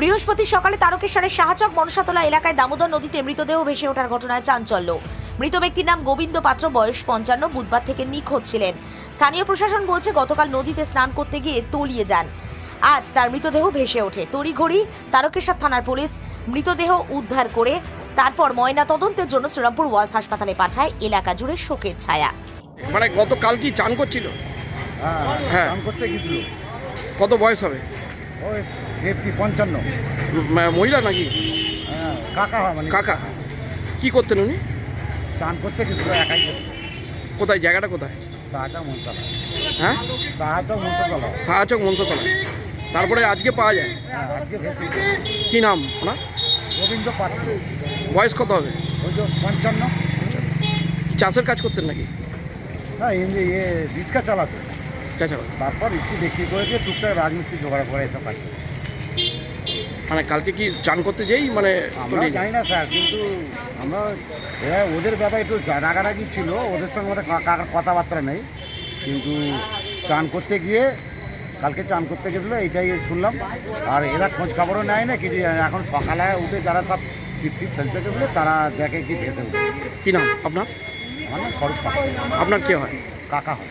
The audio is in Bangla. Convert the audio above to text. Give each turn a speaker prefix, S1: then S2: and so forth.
S1: বৃহস্পতি সকালে তারকেশ্বরের শাহচক মনসাতলা এলাকায় দামোদর নদীতে মৃতদেহ ভেসে ওঠার ঘটনায় চাঞ্চল্য। মৃত ব্যক্তির নাম গোবিন্দ পাত্র বয়স পঞ্চান্ন বুধবার থেকে নিখোঁজ ছিলেন। স্থানীয় প্রশাসন বলছে গতকাল নদীতে স্নান করতে গিয়ে তলিয়ে যান। আজ তার মৃতদেহ ভেসে ওঠে। তড়িঘড়ি তারকেশ্বর থানার পুলিশ মৃতদেহ উদ্ধার করে তারপর ময়না তদন্তের জন্য শ্রীরামপুর ওয়ালস হাসপাতালে পাঠায়। এলাকা জুড়ে শোকের ছায়া।
S2: মানে গতকাল কি চান করছিল?
S3: হ্যাঁ
S2: হ্যাঁ।
S3: করতে গেছিল
S2: কত বয়স হবে?
S3: ওই ফিফটি পঞ্চান্ন।
S2: ম- মহিলা নাকি?
S3: হ্যাঁ কাকা হয় মানে।
S2: কাকা। কি করতেন উনি?
S3: চান করতে গেছিল একাই
S2: কোথায়? জায়গাটা কোথায়? হ্যাঁ?
S3: সাহাচক মনসাতলা
S2: সাহাচক মনসাতলা তারপরে আজকে পাওয়া যায়?
S3: হ্যাঁ আজকে ভেসে
S2: কি নাম ওনার?
S3: গোবিন্দ পাত্র।
S2: বয়স কত হবে?
S3: ওই যে পঞ্চান্ন।
S2: চাষের কাজ করতেন নাকি?
S3: হ্যাঁ এমনি ইয়ে রিক্সা চালাতো।
S2: তাছাড়া
S3: তারপর স্কুল বিক্রি করে দিয়ে টুকটাক রাজমিস্ত্রি জোগাড় করে এসব কাজ
S2: মানে কালকে কি চান করতে যেই? মানে
S3: আমরা জানি না স্যার কিন্তু আমরা ওদের ব্যাপারে একটু রাগারাগি ছিল ওদের সঙ্গে আমাদের কথাবার্তা নেই। কিন্তু চান করতে গিয়ে কালকে চান করতে গেছিল এইটাই শুনলাম। আর এরা খোঁজ খবরও নেয় না কিছু এখন সকালে উঠে যারা সব সিফটি ফেলতে গেছিল তারা দেখে কি ভেসে উঠে
S2: কি নাম আপনার?
S3: আমার নাম স্বরূপ
S2: আপনার কে হয়?
S3: কাকা হয়।